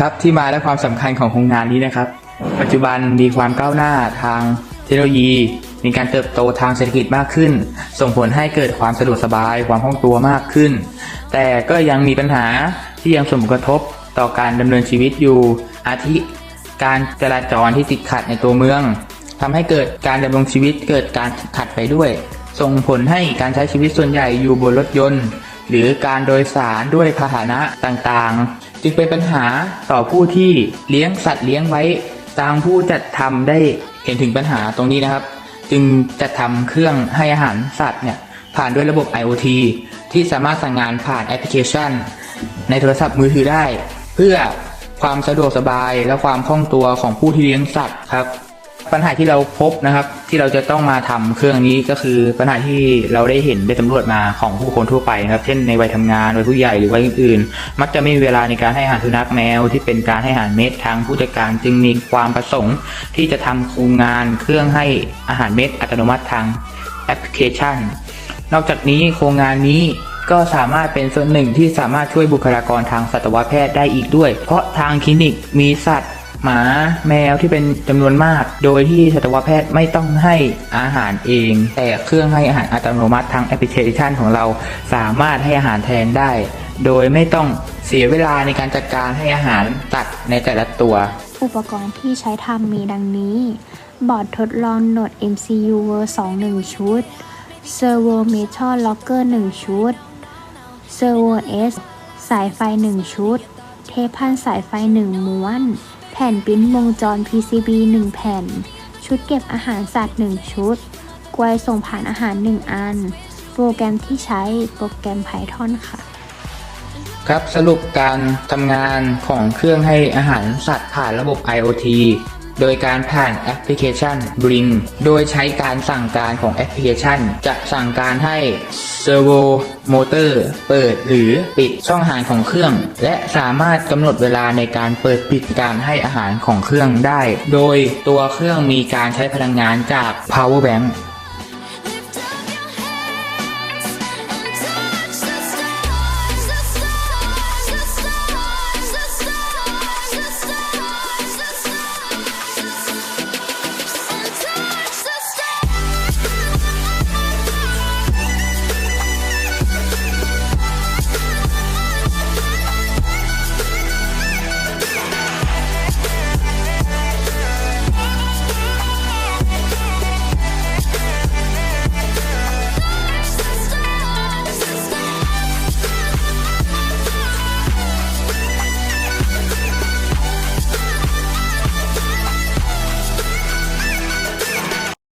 ครับที่มาและความสำคัญของโครงงานนี้นะครับ ปัจจุบันมีความก้าวหน้าทางเทคโนโลยี มีการเติบโตทางเศรษฐกิจมากขึ้น ส่งผลให้เกิดความสะดวกสบายความคล่องตัวมากขึ้น แต่ก็ยังมีปัญหาที่ยังส่งผลกระทบต่อการดำเนินชีวิตอยู่อาทิการจราจรที่ติดขัดในตัวเมืองทำให้เกิดการดำรงชีวิตเกิดการขัดไปด้วย ส่งผลให้การใช้ชีวิตส่วนใหญ่อยู่บนรถยนต์ หรือการโดยสารด้วยพาหนะต่างๆ จึงเป็นปัญหาต่อผู้ที่เลี้ยงสัตว์เลี้ยงไว้ทางผู้จัดทำได้เห็นถึงปัญหาตรงนี้นะครับ จึงจัดทำเครื่องให้อาหารสัตว์เนี่ยผ่านด้วยระบบ IoT ที่สามารถสั่งงานผ่านแอปพลิเคชัน ในโทรศัพท์มือถือได้ เพื่อความสะดวกสบายและความคล่องตัวของผู้ที่เลี้ยงสัตว์ครับ ปัญหาที่เราพบนะครับ ที่เราจะต้องมาทำเครื่องนี้ก็คือปัญหาที่เราได้เห็นได้สำรวจมาของผู้คนทั่วไปนะครับ เช่นในวัยทำงานวัยผู้ใหญ่หรือวัยอื่นๆมักจะไม่มีเวลาในการให้อาหารสุนัขแมว ที่เป็นการให้อาหารเม็ดทางผู้จัดการจึงมีความประสงค์ ที่จะทำโครงงานเครื่องให้อาหารเม็ดอัตโนมัติทางแอปพลิเคชัน นอกจากนี้โครงงานนี้ก็สามารถเป็นส่วนหนึ่งที่สามารถช่วยบุคลากรทางสัตวแพทย์ได้อีกด้วย เพราะทางคลินิกมีสัตว์ หมาแมวที่เป็นจำนวนมาก โดยที่สัตวแพทย์ไม่ต้องให้อาหารเอง แต่เครื่องให้อาหารอัตโนมัติทางแอปพลิเคชันของเราสามารถให้อาหารแทนได้ โดยไม่ต้องเสียเวลาในการจัดการให้อาหารตัดในแต่ละตัว อุปกรณ์ที่ใช้ทำมีดังนี้ บอร์ดทดลองโหนด MCU Ver 2 1 ชุด Servo Metal Locker 1 ชุด Servo S สายไฟ 1 ชุด เทปพันสายไฟ 1 ม้วน ผ่นปริ้นวงจร PCB 1 แผ่น ชุดเก็บอาหารสัตว์ 1 ชุดกลวยส่งผ่านอาหาร 1 อัน โปรแกรมที่ใช้โปรแกรม Python ค่ะ ครับสรุปการทำงานของเครื่องให้อาหารสัตว์ผ่านระบบ IoT โดยการผ่านแอปพลิเคชัน Bring โดยใช้การสั่งการของแอปพลิเคชัน จะสั่งการให้ Servo Motor เปิดหรือปิดช่องอาหารของเครื่อง และสามารถกำหนดเวลาในการเปิดปิดการให้อาหารของเครื่องได้ โดยตัวเครื่องมีการใช้พลังงานจาก Power Bank